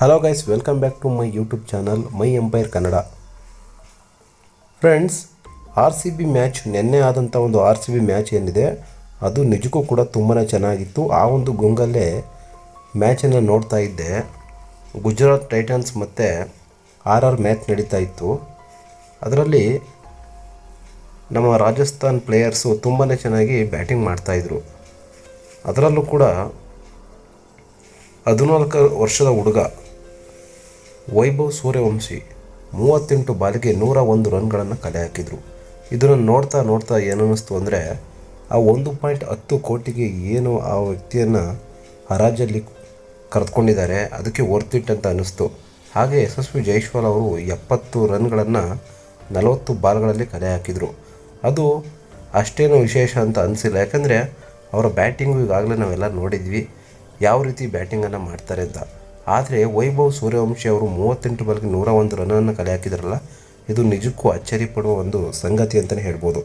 Hello guys welcome back to my YouTube channel my empire Kannada friends R C B match ನಿನ್ನೆ ಆದಂಥ ಒಂದು R C B match ಏನಿದೆ, ಅದು ನಿಜಕ್ಕೂ ಕೂಡ ತುಂಬಾ ಚೆನ್ನಾಗಿತ್ತು. ಆ ಒಂದು ಗುಂಗಲ್ಲೇ ಮ್ಯಾಚನ್ನು ನೋಡ್ತಾ ಇದ್ದೆ. ಗುಜರಾತ್ ಟೈಟನ್ಸ್ ಮತ್ತು ಆರ್ ಆರ್ ಮ್ಯಾಚ್ ನಡೀತಾ ಇತ್ತು. ಅದರಲ್ಲಿ ನಮ್ಮ ರಾಜಸ್ಥಾನ್ ಪ್ಲೇಯರ್ಸು ತುಂಬಾ ಚೆನ್ನಾಗಿ ಬ್ಯಾಟಿಂಗ್ ಮಾಡ್ತಾಯಿದ್ರು ಅದರಲ್ಲೂ ಕೂಡ ಹದಿನಾಲ್ಕು ವರ್ಷದ ಹುಡುಗ ವೈಭವ್ ಸೂರ್ಯವಂಶಿ ಮೂವತ್ತೆಂಟು ಬಾಲಿಗೆ ನೂರ ಒಂದು ರನ್ಗಳನ್ನು ಕಲೆ ಹಾಕಿದರು. ಇದನ್ನು ನೋಡ್ತಾ ನೋಡ್ತಾ ಏನನ್ನಿಸ್ತು ಅಂದರೆ ಆ ಒಂದು ಪಾಯಿಂಟ್ ಹತ್ತು ಕೋಟಿಗೆ ಏನು ಆ ವ್ಯಕ್ತಿಯನ್ನು ಹರಾಜಲ್ಲಿ ಕರೆದುಕೊಂಡಿದ್ದಾರೆ. ಅದಕ್ಕೆ ವರ್ತ್ ಇಟ್ ಅಂತ ಅನ್ನಿಸ್ತು. ಹಾಗೆ ಯಶಸ್ವಿ ಜೈಶ್ವಾಲ್ ಅವರು ಎಪ್ಪತ್ತು ರನ್ಗಳನ್ನು ನಲವತ್ತು ಬಾಲ್ಗಳಲ್ಲಿ ಕಲೆ ಹಾಕಿದರು. ಅದು ಅಷ್ಟೇನು ವಿಶೇಷ ಅಂತ ಅನಿಸಿಲ್ಲ. ಯಾಕಂದರೆ ಅವರ ಬ್ಯಾಟಿಂಗು ಈಗಾಗಲೇ ನಾವೆಲ್ಲ ನೋಡಿದ್ವಿ. ಯಾವ ರೀತಿ ಬ್ಯಾಟಿಂಗನ್ನು ಮಾಡ್ತಾರೆ ಅಂತ. ಆದರೆ ವೈಭವ್ ಸೂರ್ಯವಂಶಿ ಅವರು ಮೂವತ್ತೆಂಟು ಬಾಲ್ಗೆ ನೂರ ಒಂದು ರನ್ನನ್ನು ಕಲೆ ಹಾಕಿದ್ರಲ್ಲ ಇದು ನಿಜಕ್ಕೂ ಅಚ್ಚರಿ ಪಡುವ ಒಂದು ಸಂಗತಿ ಅಂತಲೇ ಹೇಳ್ಬೋದು.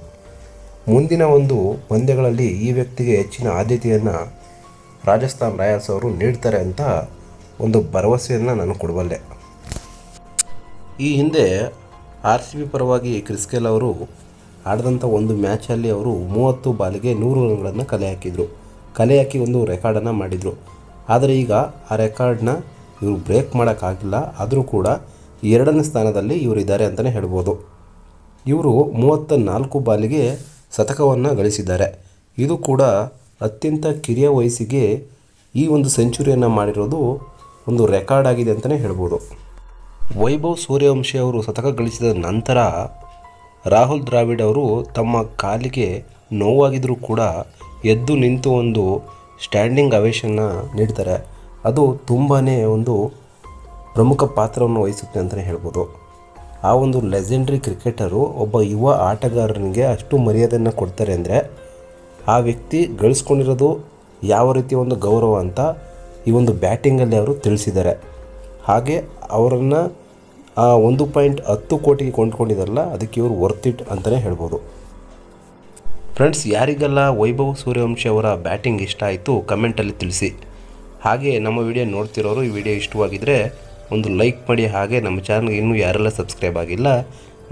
ಮುಂದಿನ ಒಂದು ಪಂದ್ಯಗಳಲ್ಲಿ ಈ ವ್ಯಕ್ತಿಗೆ ಹೆಚ್ಚಿನ ಆದ್ಯತೆಯನ್ನು ರಾಜಸ್ಥಾನ್ ರಾಯಲ್ಸ್ ಅವರು ನೀಡ್ತಾರೆ ಅಂತ ಒಂದು ಭರವಸೆಯನ್ನು ನಾನು ಕೊಡಬಲ್ಲೆ ಈ ಹಿಂದೆ ಆರ್ ಸಿ ಬಿ ಪರವಾಗಿ ಕ್ರಿಸ್ಕೆಲ್ ಅವರು ಆಡಿದಂಥ ಒಂದು ಮ್ಯಾಚಲ್ಲಿ ಅವರು ಮೂವತ್ತು ಬಾಲಿಗೆ ನೂರು ರನ್ಗಳನ್ನು ಕಲೆ ಹಾಕಿದರು ಕಲೆ ಹಾಕಿ ಒಂದು ರೆಕಾರ್ಡನ್ನು ಮಾಡಿದರು. ಆದರೆ ಈಗ ಆ ರೆಕಾರ್ಡ್ನ ಇವರು ಬ್ರೇಕ್ ಮಾಡೋಕ್ಕಾಗಿಲ್ಲ, ಆದರೂ ಕೂಡ ಎರಡನೇ ಸ್ಥಾನದಲ್ಲಿ ಇವರಿದ್ದಾರೆ ಅಂತಲೇ ಹೇಳ್ಬೋದು. ಇವರು ಮೂವತ್ತ ನಾಲ್ಕು ಬಾಲಿಗೆ ಶತಕವನ್ನು ಗಳಿಸಿದ್ದಾರೆ. ಇದು ಕೂಡ ಅತ್ಯಂತ ಕಿರಿಯ ವಯಸ್ಸಿಗೆ ಈ ಒಂದು ಸೆಂಚುರಿಯನ್ನು ಮಾಡಿರೋದು ಒಂದು ರೆಕಾರ್ಡ್ ಆಗಿದೆ ಅಂತಲೇ ಹೇಳ್ಬೋದು. ವೈಭವ್ ಸೂರ್ಯವಂಶಿ ಅವರು ಶತಕ ಗಳಿಸಿದ ನಂತರ ರಾಹುಲ್ ದ್ರಾವಿಡ್ ಅವರು ತಮ್ಮ ಕಾಲಿಗೆ ನೋವಾಗಿದ್ದರೂ ಕೂಡ ಎದ್ದು ನಿಂತು ಒಂದು ಸ್ಟ್ಯಾಂಡಿಂಗ್ ಅವೇಶನ್ನ ನೀಡ್ತಾರೆ. ಅದು ತುಂಬಾ ಒಂದು ಪ್ರಮುಖ ಪಾತ್ರವನ್ನು ವಹಿಸುತ್ತೆ ಅಂತಲೇ ಹೇಳ್ಬೋದು. ಆ ಒಂದು ಲೆಜೆಂಡ್ರಿ ಕ್ರಿಕೆಟರು ಒಬ್ಬ ಯುವ ಆಟಗಾರನಿಗೆ ಅಷ್ಟು ಮರ್ಯಾದೆಯನ್ನು ಕೊಡ್ತಾರೆ ಅಂದರೆ ಆ ವ್ಯಕ್ತಿ ಗಳಿಸ್ಕೊಂಡಿರೋದು ಯಾವ ರೀತಿಯ ಒಂದು ಗೌರವ ಅಂತ ಈ ಒಂದು ಬ್ಯಾಟಿಂಗಲ್ಲಿ ಅವರು ತಿಳಿಸಿದ್ದಾರೆ. ಹಾಗೆ ಅವರನ್ನು ಆ ಒಂದು ಪಾಯಿಂಟ್ ಹತ್ತು ಕೋಟಿಗೆ ಕೊಂಡ್ಕೊಂಡಿದ್ದಾರಲ್ಲ, ಅದಕ್ಕೆ ಇವರು ವರ್ತ್ ಇಟ್ ಅಂತಲೇ ಹೇಳ್ಬೋದು. ಫ್ರೆಂಡ್ಸ್ ಯಾರಿಗೆಲ್ಲ ವೈಭವ್ ಸೂರ್ಯವಂಶಿ ಅವರ ಬ್ಯಾಟಿಂಗ್ ಇಷ್ಟ ಆಯಿತು ಕಮೆಂಟಲ್ಲಿ ತಿಳಿಸಿ. ಹಾಗೆ ನಮ್ಮ ವಿಡಿಯೋ ನೋಡ್ತಿರೋರು ಈ ವಿಡಿಯೋ ಇಷ್ಟವಾಗಿದ್ದರೆ ಒಂದು ಲೈಕ್ ಮಾಡಿ, ಹಾಗೆ ನಮ್ಮ ಚಾನಲ್ಗೆ ಇನ್ನೂ ಯಾರೆಲ್ಲ ಸಬ್ಸ್ಕ್ರೈಬ್ ಆಗಿಲ್ಲ,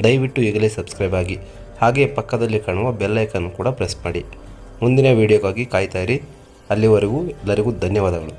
ದಯವಿಟ್ಟು ಈಗಲೇ ಸಬ್ಸ್ಕ್ರೈಬ್ ಆಗಿ. ಹಾಗೆ ಪಕ್ಕದಲ್ಲಿ ಕಾಣುವ ಬೆಲ್ ಐಕನ್ ಕೂಡ ಪ್ರೆಸ್ ಮಾಡಿ. ಮುಂದಿನ ವಿಡಿಯೋಗಾಗಿ ಕಾಯ್ತಾ ಇರಿ. ಅಲ್ಲಿವರೆಗೂ ಎಲ್ಲರಿಗೂ ಧನ್ಯವಾದಗಳು.